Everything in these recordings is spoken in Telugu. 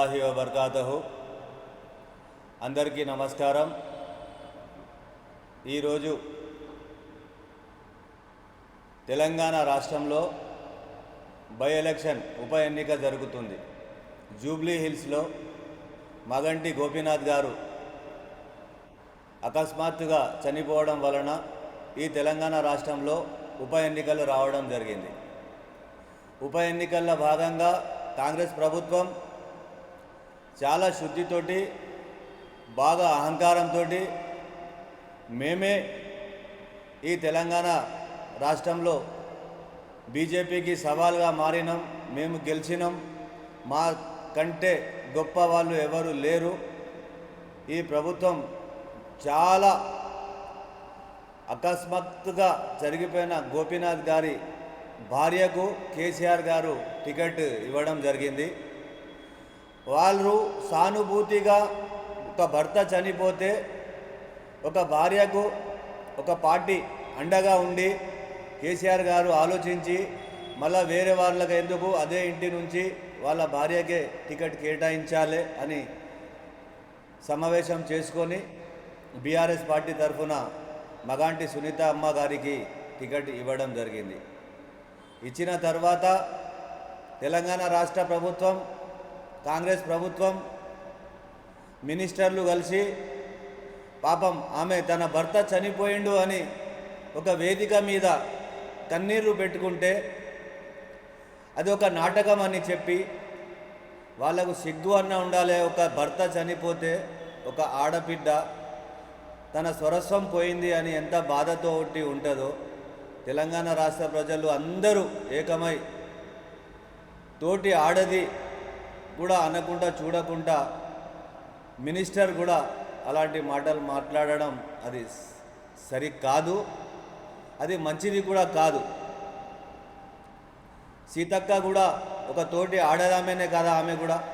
వరహమతుల్లాహి వబర్కాతహు. అందరికీ నమస్కారం. ఈరోజు తెలంగాణ రాష్ట్రంలో బై ఎలక్షన్ ఉప ఎన్నిక జరుగుతుంది. జూబ్లీ హిల్స్లో మగంటి గోపీనాథ్ గారు అకస్మాత్తుగా చనిపోవడం వలన ఈ తెలంగాణ రాష్ట్రంలో ఉప ఎన్నికలు రావడం జరిగింది. ఉప ఎన్నికల్లో భాగంగా కాంగ్రెస్ ప్రభుత్వం చాలా శుద్ధితోటి బాగా అహంకారంతో మేమే ఈ తెలంగాణ రాష్ట్రంలో బీజేపీకి సవాల్గా మారినాం మేము గెలిచినాం. మా కంటే గొప్ప వాళ్ళు ఎవరు లేరు. ఈ ప్రభుత్వం చాలా అకస్మాత్తుగా జరిగిపోయిన గోపీనాథ్ గారి భార్యకు కేసీఆర్ గారు టికెట్ ఇవ్వడం జరిగింది. వాళ్ళు సానుభూతిగా ఒక భర్త చనిపోతే ఒక భార్యకు ఒక పార్టీ అండగా ఉండి కేసీఆర్ గారు ఆలోచించి మళ్ళా వేరే వాళ్ళకి ఎందుకు అదే ఇంటి నుంచి వాళ్ళ భార్యకే టికెట్ కేటాయించాలి అని సమావేశం చేసుకొని బీఆర్ఎస్ పార్టీ తరఫున మగాంటి సునీత అమ్మ గారికి టికెట్ ఇవ్వడం జరిగింది. ఇచ్చిన తర్వాత తెలంగాణ రాష్ట్ర ప్రభుత్వం కాంగ్రెస్ ప్రభుత్వం మినిస్టర్లు కలిసి పాపం ఆమె తన భర్త చనిపోయిండు అని ఒక వేదిక మీద కన్నీరు పెట్టుకుంటే అది ఒక నాటకం అని చెప్పి వాళ్ళకు సిగ్గు అన్న ఉండాలి. ఒక భర్త చనిపోతే ఒక ఆడబిడ్డ తన స్వరస్వం పోయింది అని ఎంత బాధతో ఒట్టి ఉంటుందో తెలంగాణ రాష్ట్ర ప్రజలు అందరూ ఏకమై తోటి ఆడది కూడా అనకుండా చూడకుండా మినిస్టర్ కూడా అలాంటి మాటలు మాట్లాడడం అది సరికాదు. అది మంచిది కూడా కాదు. సీతక్క కూడా ఒక తోటి ఆడదామేనే కదా ఆమె కూడా?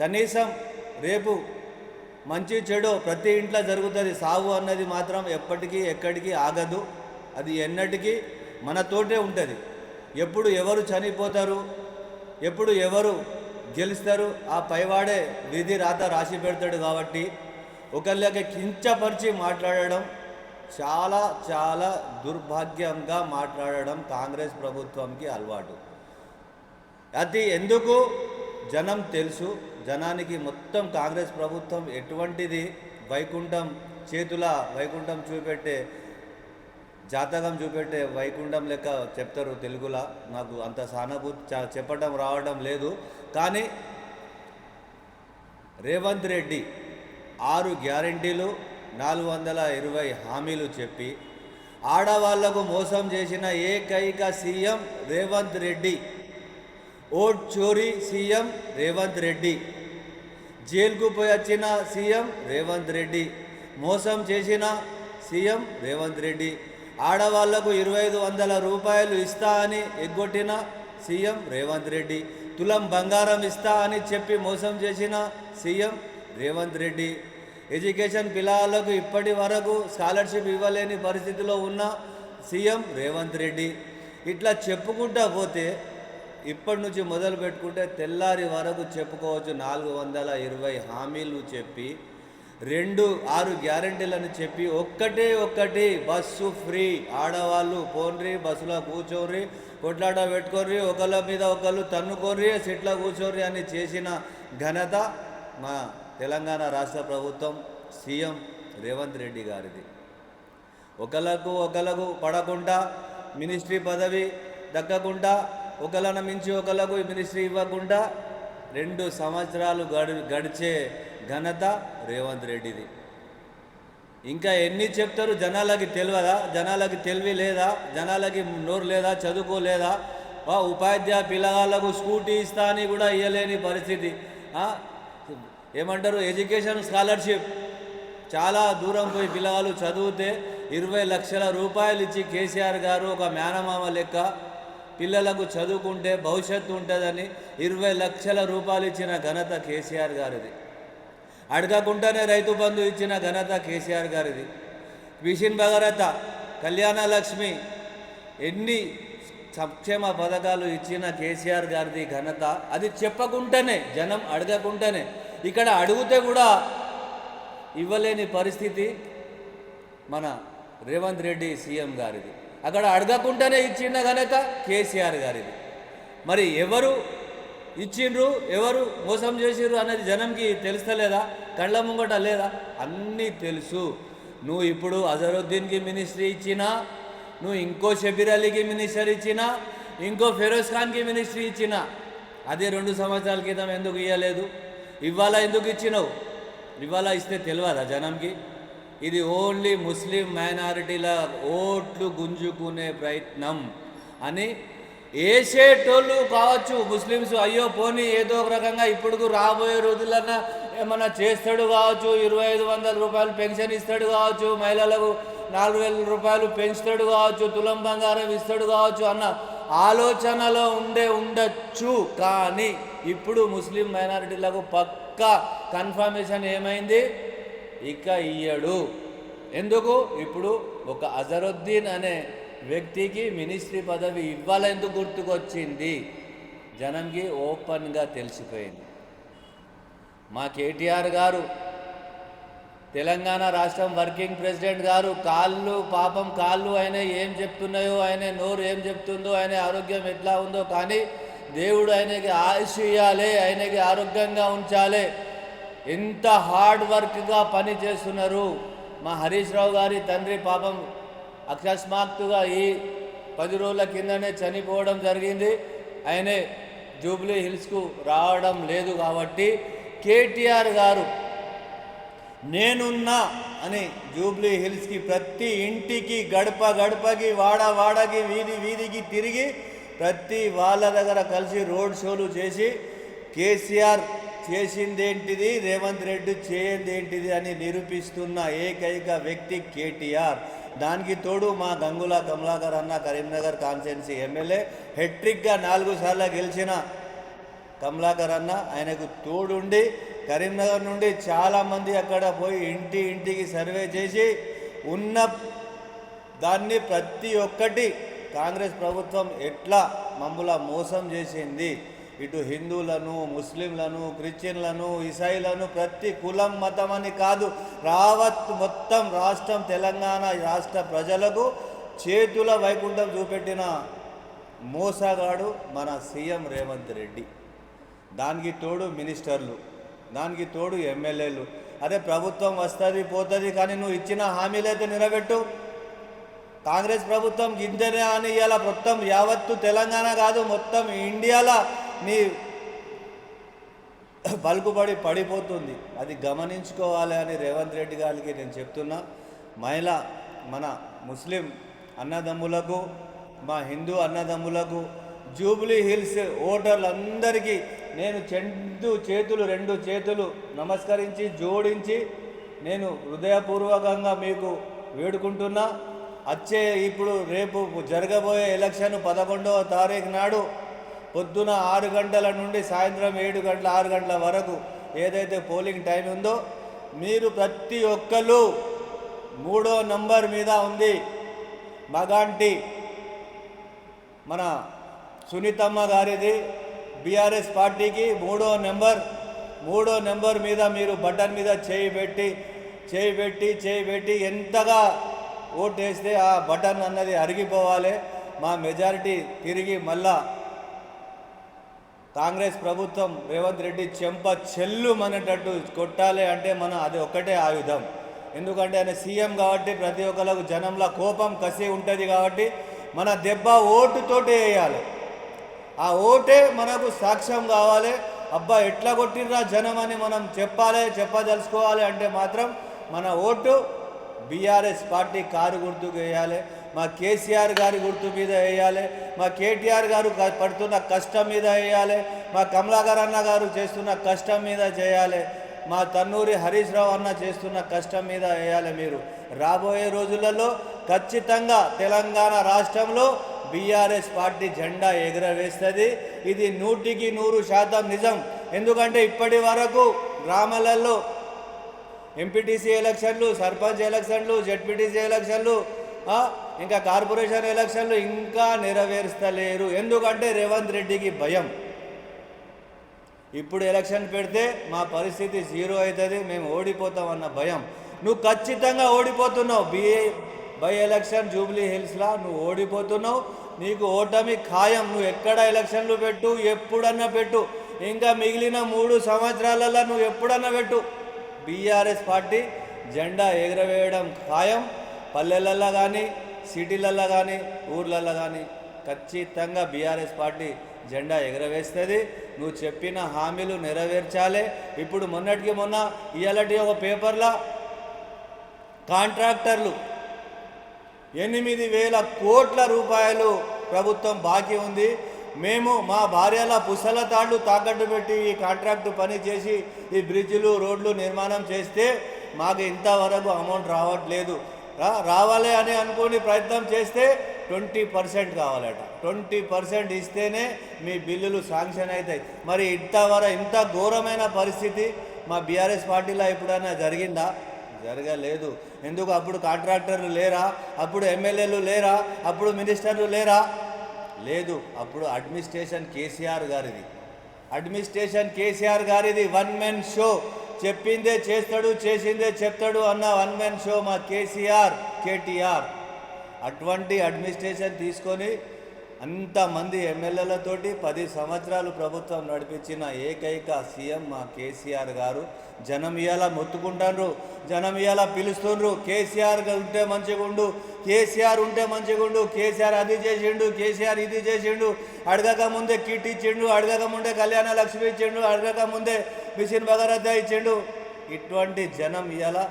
కనీసం రేపు మంచి చెడు ప్రతి ఇంట్లో జరుగుతుంది సాగు అన్నది మాత్రం ఎప్పటికీ ఎక్కడికి ఆగదు. అది ఎన్నటికీ మనతోటే ఉంటుంది. ఎప్పుడు ఎవరు చనిపోతారు? ఎప్పుడు ఎవరు గెలుస్తారు ఆ పైవాడే విధి రాత రాసి పెడతాడు కాబట్టి ఒకళ్ళకి కించపరిచి మాట్లాడడం చాలా చాలా దుర్భాగ్యంగా మాట్లాడడం కాంగ్రెస్ ప్రభుత్వంకి అలవాటు. అది ఎందుకు? జనం తెలుసు. జనానికి మొత్తం కాంగ్రెస్ ప్రభుత్వం ఎటువంటిది? వైకుంఠం చేతుల వైకుంఠం చూపెట్టే జాతకం చూపెట్టే వైకుంఠం లెక్క చెప్తారు తెలుగులో. నాకు అంత సానుభూతి చ- చెప్పడం రావడం లేదు. కానీ రేవంత్ రెడ్డి ఆరు గ్యారంటీలు నాలుగు వందల ఇరవై హామీలు చెప్పి ఆడవాళ్ళకు మోసం చేసిన ఏకైక సీఎం రేవంత్ రెడ్డి ఓట్ చోరీ సీఎం రేవంత్ రెడ్డి జైలుకు పోయి వచ్చిన సీఎం రేవంత్ రెడ్డి మోసం చేసిన సీఎం రేవంత్ రెడ్డి ఆడవాళ్ళకు ఇరవై ఐదు వందల రూపాయలు ఇస్తా అని ఎగ్గొట్టిన సీఎం రేవంత్ రెడ్డి. తులం బంగారం ఇస్తా అని చెప్పి మోసం చేసిన సీఎం రేవంత్ రెడ్డి. ఎడ్యుకేషన్ పిల్లలకు ఇప్పటి వరకు స్కాలర్షిప్ ఇవ్వలేని పరిస్థితిలో ఉన్న సీఎం రేవంత్ రెడ్డి. ఇట్లా చెప్పుకుంటా పోతే ఇప్పటి నుంచి మొదలు పెట్టుకుంటే తెల్లారి వరకు చెప్పుకోవచ్చు నాలుగు వందల ఇరవై హామీలు చెప్పి రెండు ఆరు గ్యారంటీలను చెప్పి ఒక్కటే ఒక్కటి బస్సు ఫ్రీ. ఆడవాళ్ళు పోన్రి బస్సులో కూర్చోర్రి కొట్లాట పెట్టుకోర్రి ఒకళ్ళ మీద ఒకళ్ళు తన్నుకోర్రి సీట్లో కూర్చోర్రి అని చేసిన ఘనత మా తెలంగాణ రాష్ట్ర ప్రభుత్వం సీఎం రేవంత్ రెడ్డి గారిది. ఒకళ్ళకు ఒకళ్ళకు పడకుండా మినిస్ట్రీ పదవి దక్కకుండా ఒకళ్ళని మించి ఒకళ్ళకు మినిస్ట్రీ ఇవ్వకుండా రెండు సంవత్సరాలు గడి గడిచే ఘనత రేవంత్ రెడ్డిది. ఇంకా ఎన్ని చెప్తారు జనాలకి తెలియదా జనాలకి తెలివి లేదా? జనాలకి నోరు లేదా? చదువుకోలేదా ఉపాధ్యాయ పిల్లగాళ్ళకు స్కూటీ ఇస్తా అని కూడా ఇవ్వలేని పరిస్థితి. ఏమంటారు? Education scholarship. చాలా దూరం పోయి పిల్లగాళ్ళు చదివితే ఇరవై లక్షల రూపాయలు ఇచ్చి కేసీఆర్ గారు ఒక మేనమామ లెక్క. పిల్లలకు చదువుకుంటే భవిష్యత్తు ఉంటుందని ఇరవై లక్షల రూపాయలు ఇచ్చిన ఘనత కేసీఆర్ గారిది. అడగకుండానే రైతు బంధు ఇచ్చిన ఘనత కేసీఆర్ గారిది. మిషన్ భగరత కళ్యాణ లక్ష్మి ఎన్ని సంక్షేమ పథకాలు ఇచ్చిన కేసీఆర్ గారిది ఘనత? అది చెప్పకుండానే జనం అడగకుండానే ఇక్కడ అడిగితే కూడా ఇవ్వలేని పరిస్థితి మన రేవంత్ రెడ్డి సీఎం గారిది. అక్కడ అడగకుండానే ఇచ్చిన ఘనత కేసీఆర్ గారిది. మరి ఎవరు ఇచ్చిండ్రు ఎవరు మోసం చేసిర్రు అనేది జనంకి తెలుస్తలేదా? కళ్ళ ముంగట లేదా? అన్నీ తెలుసు. నువ్వు ఇప్పుడు అజరుద్దీన్కి మినిస్ట్రీ ఇచ్చినా నువ్వు ఇంకో షబీర్ అలీకి మినిస్టర్ ఇచ్చినా ఇంకో ఫెరోజ్ ఖాన్కి మినిస్ట్రీ ఇచ్చినా అదే రెండు సంవత్సరాల క్రితం ఎందుకు ఇవ్వలేదు ఇవాళ ఎందుకు ఇచ్చినావు? ఇవాళ ఇస్తే తెలియదా జనంకి? ఇది ఓన్లీ ముస్లిం మైనారిటీల ఓట్లు గుంజుకునే ప్రయత్నం అని వేసేటోళ్ళు కావచ్చు ముస్లిమ్స్ అయ్యో పోనీ ఏదో ఒక రకంగా ఇప్పుడు రాబోయే రోజులన్నా ఏమన్నా చేస్తాడు కావచ్చు ఇరవై ఐదు వందల రూపాయలు పెన్షన్ ఇస్తాడు కావచ్చు మహిళలకు నాలుగు వేల రూపాయలు పెంచుతాడు కావచ్చు తులం బంగారం ఇస్తాడు కావచ్చు అన్న ఆలోచనలో ఉండే ఉండొచ్చు. కానీ ఇప్పుడు ముస్లిం మైనారిటీలకు పక్కా కన్ఫర్మేషన్ ఏమైంది? ఇక ఇయ్యడు. ఎందుకు? ఇప్పుడు ఒక అజరుద్దీన్ అనే వ్యక్తికి మినిస్ట్రీ పదవి ఇవ్వాలెందుకు గుర్తుకొచ్చింది? జనంకి ఓపెన్గా తెలిసిపోయింది. మా కేటీఆర్ గారు తెలంగాణ రాష్ట్రం వర్కింగ్ ప్రెసిడెంట్ గారు కాళ్ళు పాపం కాళ్ళు ఆయన ఏం చెప్తున్నాయో ఆయన నోరు ఏం చెప్తుందో ఆయన ఆరోగ్యం ఎట్లా ఉందో కానీ దేవుడు ఆయనకి ఆయుష్ ఇవ్వాలి ఆయనకి ఆరోగ్యంగా ఉంచాలి. ఎంత హార్డ్ వర్క్గా పని చేస్తున్నారు. మా హరీష్ రావు గారి తండ్రి పాపం అకస్మాత్తుగా ఈ పది రోజుల కిందనే చనిపోవడం జరిగింది. ఆయనే జూబ్లీ హిల్స్కు రావడం లేదు కాబట్టి కేటీఆర్ గారు నేనున్నా అని జూబ్లీ హిల్స్కి ప్రతి ఇంటికి గడప గడపకి వాడ వాడకి వీధి వీధికి తిరిగి ప్రతి వాళ్ళ దగ్గర కలిసి రోడ్ షోలు చేసి కేసీఆర్ చేసిందేంటిది? రేవంత్ రెడ్డి చేయందేంటిది అని నిరూపిస్తున్న ఏకైక వ్యక్తి కేటీఆర్. దానికి తోడు మా గంగుల కమలాకర్ అన్న కరీంనగర్ కాన్స్టిట్యున్సీ ఎమ్మెల్యే. హెట్రిక్గా నాలుగు సార్లు గెలిచిన కమలాకర్ అన్న ఆయనకు తోడుండి కరీంనగర్ నుండి చాలామంది అక్కడ పోయి ఇంటి ఇంటికి సర్వే చేసి ఉన్న దాన్ని ప్రతి ఒక్కటి కాంగ్రెస్ ప్రభుత్వం ఎట్లా మమ్మల మోసం చేసింది? ఇటు హిందువులను ముస్లింలను క్రిస్టియన్లను ఇసాయిలను ప్రతి కులం మతం అని కాదు రావత్ మొత్తం రాష్ట్రం తెలంగాణ రాష్ట్ర ప్రజలకు చేతుల వైకుంఠం చూపెట్టిన మోసగాడు మన సీఎం రేవంత్ రెడ్డి. దానికి తోడు మినిస్టర్లు దానికి తోడు ఎమ్మెల్యేలు. అరే ప్రభుత్వం వస్తుంది పోతుంది కానీ నువ్వు ఇచ్చిన హామీలైతే నిలబెట్టు. కాంగ్రెస్ ప్రభుత్వం గింజనే అని ఇవాళ మొత్తం యావత్తు తెలంగాణ కాదు మొత్తం ఇండియాలో నీ పలుకుబడి పడిపోతుంది. అది గమనించుకోవాలి అని రేవంత్ రెడ్డి గారికి నేను చెప్తున్నా. మహిళ మన ముస్లిం అన్నదమ్ములకు మా హిందూ అన్నదమ్ములకు జూబ్లీ హిల్స్ ఓటర్లందరికీ నేను చెండు చేతులు రెండు చేతులు నమస్కరించి జోడించి నేను హృదయపూర్వకంగా మీకు వేడుకుంటున్నా. వచ్చే ఇప్పుడు రేపు జరగబోయే ఎలక్షన్ పదకొండవ తారీఖు నాడు పొద్దున ఆరు గంటల నుండి సాయంత్రం ఏడు గంటల ఆరు గంటల వరకు ఏదైతే పోలింగ్ టైం ఉందో మీరు ప్రతి ఒక్కరు మూడో నంబర్ మీద ఉంది. మగాంటి మన సునీతమ్మ గారిది బీఆర్ఎస్ పార్టీకి మూడో నెంబర్. మూడో నెంబర్ మీద మీరు బటన్ మీద చేయి పెట్టి చేయి పెట్టి చేయి పెట్టి ఎంతగా ఓటేస్తే ఆ బటన్ అన్నది అరిగిపోవాలి. మా మెజారిటీ తిరిగి మళ్ళా కాంగ్రెస్ ప్రభుత్వం రేవంత్ రెడ్డి చెంప చెల్లు మనటట్టు కొట్టాలి అంటే మనం అది ఒక్కటే ఆయుధం. ఎందుకంటే ఆయన సీఎం కాబట్టి ప్రతి ఒక్కరికి జనంలో కోపం కసి ఉంటుంది కాబట్టి మన దెబ్బ ఓటుతోటి వేయాలి. ఆ ఓటే మనకు సాక్ష్యం కావాలి. అబ్బా ఎట్లా కొట్టిర్రా జనం అని మనం చెప్పాలి చెప్పదలుచుకోవాలి అంటే మాత్రం మన ఓటు బీఆర్ఎస్ పార్టీ కారు గుర్తుకు వేయాలి. మా కేసీఆర్ గారి గుర్తు మీద వేయాలి మా కేటీఆర్ గారు క- పడుతున్న కష్టం మీద వేయాలి మా కమలాకర్ అన్న గారు చేస్తున్న కష్టం మీద చేయాలి మా తన్నూరి హరీష్ రావు అన్న చేస్తున్న కష్టం మీద వేయాలి మీరు. రాబోయే రోజులలో ఖచ్చితంగా తెలంగాణ రాష్ట్రంలో బీఆర్ఎస్ పార్టీ జెండా ఎగురవేస్తుంది. ఇది నూటికి నూరు శాతం నిజం. ఎందుకంటే ఇప్పటి వరకు గ్రామాలలో ఎంపీటీసీ ఎలక్షన్లు సర్పంచ్ ఎలక్షన్లు జెడ్పీటీసీ ఎలక్షన్లు ఇంకా కార్పొరేషన్ ఎలక్షన్లు ఇంకా నెరవేరుస్తలేరు. ఎందుకంటే రేవంత్ రెడ్డికి భయం. ఇప్పుడు ఎలక్షన్ పెడితే మా పరిస్థితి జీరో అవుతుంది మేము ఓడిపోతాం అన్న భయం. నువ్వు ఖచ్చితంగా ఓడిపోతున్నావు. బిఏ బై ఎలక్షన్ జూబ్లీ హిల్స్లా నువ్వు ఓడిపోతున్నావు. నీకు ఓటమి ఖాయం. నువ్వు ఎక్కడ ఎలక్షన్లు పెట్టు ఎప్పుడన్నా పెట్టు. ఇంకా మిగిలిన మూడు సంవత్సరాలలో నువ్వు ఎప్పుడన్నా పెట్టు. బీఆర్ఎస్ పార్టీ జెండా ఎగరవేయడం ఖాయం. పల్లెలల్లో కానీ సిటీలల్లో కానీ ఊర్లల్లో కానీ ఖచ్చితంగా బీఆర్ఎస్ పార్టీ జెండా ఎగరవేస్తుంది. నువ్వు చెప్పిన హామీలు నెరవేర్చాలి. ఇప్పుడు మొన్నటికి మొన్న ఇవాళటి ఒక పేపర్లో కాంట్రాక్టర్లు ఎనిమిది వేల కోట్ల రూపాయలు ప్రభుత్వం బాకీ ఉంది. మేము మా భార్యల పుసల తాళ్ళు తాకట్టు పెట్టి ఈ కాంట్రాక్టు పని చేసి ఈ బ్రిడ్జిలు రోడ్లు నిర్మాణం చేస్తే మాకు ఇంతవరకు అమౌంట్ రావట్లేదు. రావాలి అని అనుకుని ప్రయత్నం చేస్తే ట్వంటీ పర్సెంట్ కావాలట. ట్వంటీ పర్సెంట్ ఇస్తేనే మీ బిల్లులు శాంక్షన్ అవుతాయి. మరి ఇంతవరకు ఇంత ఘోరమైన పరిస్థితి మా బీఆర్ఎస్ పార్టీలో ఎప్పుడైనా జరిగిందా? జరగలేదు. ఎందుకు? అప్పుడు కాంట్రాక్టర్లు లేరా? అప్పుడు ఎమ్మెల్యేలు లేరా? అప్పుడు మినిస్టర్లు లేరా? లేదు. అప్పుడు అడ్మినిస్ట్రేషన్ కేసీఆర్ గారిది. అడ్మినిస్ట్రేషన్ కేసీఆర్ గారిది వన్ మెన్ షో. చెప్పిందే చేస్తాడు చేసిందే చెప్తాడు అన్న వన్ మెన్ షో మా కేసీఆర్ కేటీఆర్. అటువంటి అడ్మినిస్ట్రేషన్ తీసుకొని అంతమంది ఎమ్మెల్యేలతోటి పది సంవత్సరాలు ప్రభుత్వం నడిపించిన ఏకైక సీఎం మా కేసీఆర్ గారు. జనం ఇవాళ మొత్తుకుంటారు జనం ఇవాళ పిలుస్తుండ్రు కేసీఆర్ ఉంటే మంచిగుండు కేసీఆర్ ఉంటే మంచిగుండు కేసీఆర్ అది చేసిండు కేసీఆర్ ఇది చేసిండు అడగక ముందే కిట్ ఇచ్చిండు అడగక ముందే కళ్యాణ లక్ష్మి ఇచ్చిండు అడగక ముందే మిషన్ భగరథ ఇచ్చిండు. ఇటువంటి జనం ఇలా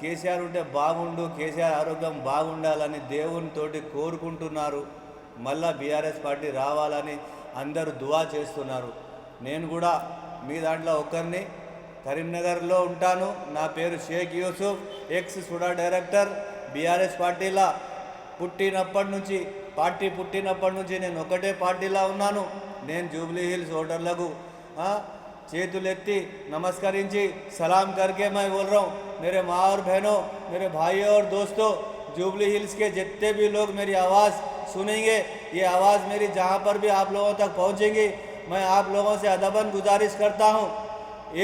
కేసీఆర్ ఉంటే బాగుండు కేసీఆర్ ఆరోగ్యం బాగుండాలని దేవునితోటి కోరుకుంటున్నారు. మళ్ళా బీఆర్ఎస్ పార్టీ రావాలని అందరూ దువా చేస్తున్నారు. నేను కూడా మీ దాంట్లో ఒకరిని కరీంనగర్లో ఉంటాను. నా పేరు Sheikh Yusuf ex SUDA director. BRS పార్టీలా పుట్టినప్పటి నుంచి పార్టీ పుట్టినప్పటి నుంచి నేను ఒకటే పార్టీలా ఉన్నాను. నేను జూబ్లీ హిల్స్ ఓటర్లకు చేతులెత్తి నమస్కరించి सलाम करके मैं बोल रहा हूँ मेरे माँ और बहनों मेरे भाइयों और दोस्तों जुबली हिल्स के जितने भी लोग मेरी आवाज़ सुनेंगे ये आवाज़ मेरी जहाँ पर भी आप लोगों तक पहुँचेगी मैं आप लोगों से अदबन गुजारिश करता हूँ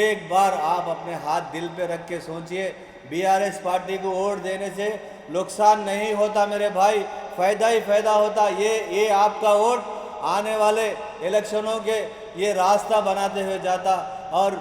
एक बार आप अपने हाथ दिल पे रख के सोचिए बीआरएस पार्टी को वोट देने से नुकसान नहीं होता मेरे भाई फ़ायदा ही फ़ायदा होता ये ये आपका वोट आने वाले इलेक्शनों के ये रास्ता बनाते हुए जाता और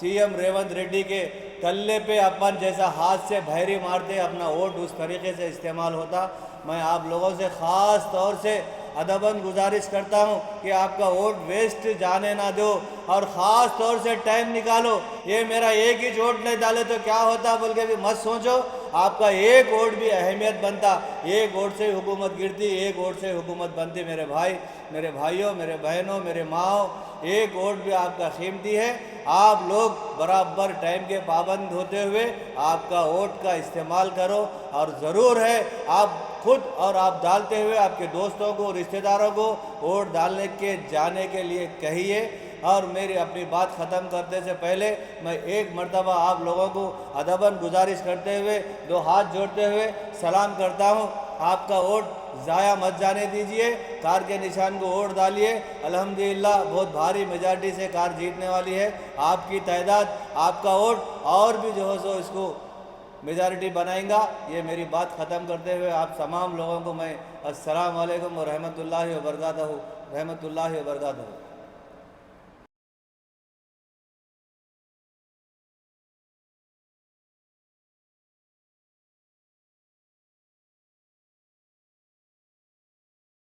सीएम रेवंत रेड्डी के कल्ले पे अपन जैसा हाथ से भैरी मारते, अपना वोट उस तरीके से इस्तेमाल होता। मैं आप लोगों से ख़ास तौर से अदबन गुजारिश करता हूँ कि आपका वोट वेस्ट जाने ना दो और ख़ास तौर से टाइम निकालो। ये मेरा एक ही वोट नहीं डाले तो क्या होता? बोल के भी मत सोचो। आपका एक वोट भी अहमियत बनता। एक वोट से हुकूमत गिरती, एक वोट से हुकूमत बनती। मेरे भाई, मेरे भाइयों, मेरे बहनों, मेरे माओ, एक वोट भी आपका कीमती है। आप लोग बराबर टाइम के पाबंद होते हुए आपका वोट का इस्तेमाल करो और ज़रूर है, आप खुद और आप डालते हुए आपके दोस्तों को, रिश्तेदारों को वोट डालने के, जाने के लिए कहिए। और मेरी अपनी बात ख़त्म करने से पहले मैं एक मरतबा आप लोगों को अदबन गुजारिश करते हुए, दो हाथ जोड़ते हुए सलाम करता हूँ। आपका वोट ज़ाया मत जाने दीजिए। कार के निशान को वोट डालिए। अल्हम्दुलिल्लाह, बहुत भारी मेजॉरिटी से कार जीतने वाली है। आपकी तादाद, आपका वोट और भी जो है सो इसको मेजॉरिटी बनाएगा। ये मेरी बात ख़त्म करते हुए आप तमाम लोगों को मैं असलकम वरहमत ला वरकत हूँ रहमत